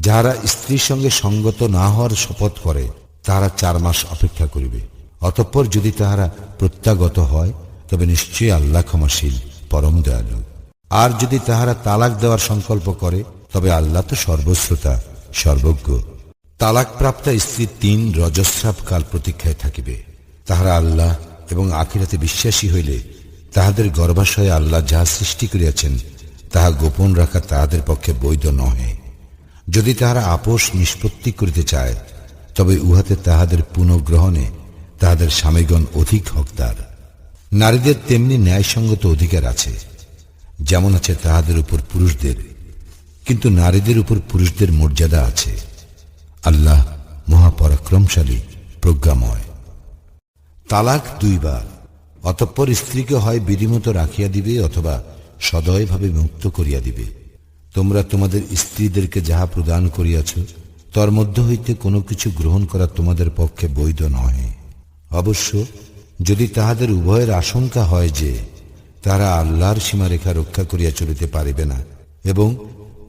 যাহারা স্ত্রীর সঙ্গে সঙ্গত না হওয়ার শপথ করে তাহারা চার মাস অপেক্ষা করিবে। অতঃপর যদি তাহারা প্রত্যাগত হয়, তবে নিশ্চয়ই আল্লাহ ক্ষমাশীল, পরম দয়ালু। আর যদি তাহারা তালাক দেওয়ার সংকল্প করে, তবে আল্লাহ তো সর্বশ্রোতা, সর্বজ্ঞ। তালাক প্রাপ্তা স্ত্রী তিন রজস্রাব কাল প্রতীক্ষায় থাকিবে। তাহারা আল্লাহ এবং আখিরাতে বিশ্বাসী হইলে, তাহাদের গর্ভাশয়ে আল্লাহ যাহা সৃষ্টি করিয়াছেন, তাহা গোপন রাখা তাহাদের পক্ষে বৈধ নহে। যদি তাহারা আপোষ নিষ্পত্তি করিতে চায়, তবে উহাতে তাহাদের পুনঃগ্রহণে তাহাদের স্বামীগণ অধিক হকদার। নারীদের তেমনি ন্যায়সঙ্গত অধিকার আছে, যেমন আছে তাহাদের উপর পুরুষদের, কিন্তু নারীদের উপর পুরুষদের মর্যাদা আছে। আল্লাহ মহাপরাক্রমশালী, প্রজ্ঞাময়। তালাক দুইবার, অতঃপর স্ত্রীকে হয় বিধিমত রাখিয়া দিবে অথবা সদয়ভাবে মুক্ত করিয়া দিবে। তোমরা তোমাদের স্ত্রীদেরকে যাহা প্রদান করিয়াছ, তর মধ্য হইতে কোনো কিছু গ্রহণ করা তোমাদের পক্ষে বৈধ নহে। অবশ্য যদি তাহাদের উভয়ের আশঙ্কা হয় যে, তারা আল্লাহর সীমারেখা রক্ষা করিয়া চলিতে পারিবে না, এবং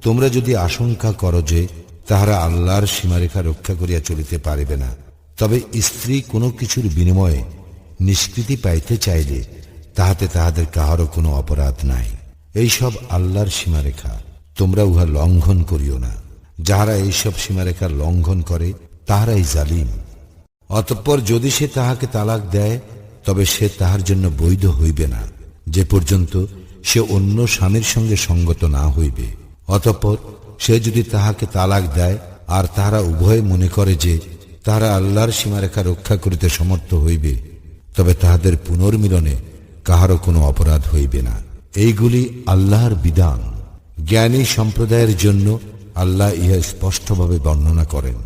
তোমরা যদি আশঙ্কা করো যে, তাহারা আল্লাহর সীমারেখা রক্ষা করিয়া চলিতে পারিবে না, তবে স্ত্রী কোনো কিছুর বিনিময়ে নিষ্কৃতি পাইতে চাইলে তাহাতে তাহাদের কাহারও কোনো অপরাধ নাই। এইসব আল্লাহর সীমারেখা। তোমরা উহা লঙ্ঘন করিও না। যাহারা এইসব সীমারেখা লঙ্ঘন করে, তাহারাই জালিম। অতঃপর যদি সে তাহাকে তালাক দেয়, তবে সে তাহার জন্য বৈধ হইবে না। যে পর্যন্ত সে অন্য স্বামীর সঙ্গে সঙ্গত না হইবে। অতঃপর সে যদি তাহাকে তালাক দেয়, আর তাহারা উভয়ে মনে করে যে তাহারা আল্লাহর সীমারেখা রক্ষা করিতে সমর্থ হইবে, তবে তাহাদের পুনর্মিলনে কাহারও কোনো অপরাধ হইবে না। এইগুলি আল্লাহর বিধান। জ্ঞানী সম্প্রদায়ের জন্য আল্লাহ ইহা স্পষ্টভাবে বর্ণনা করেন।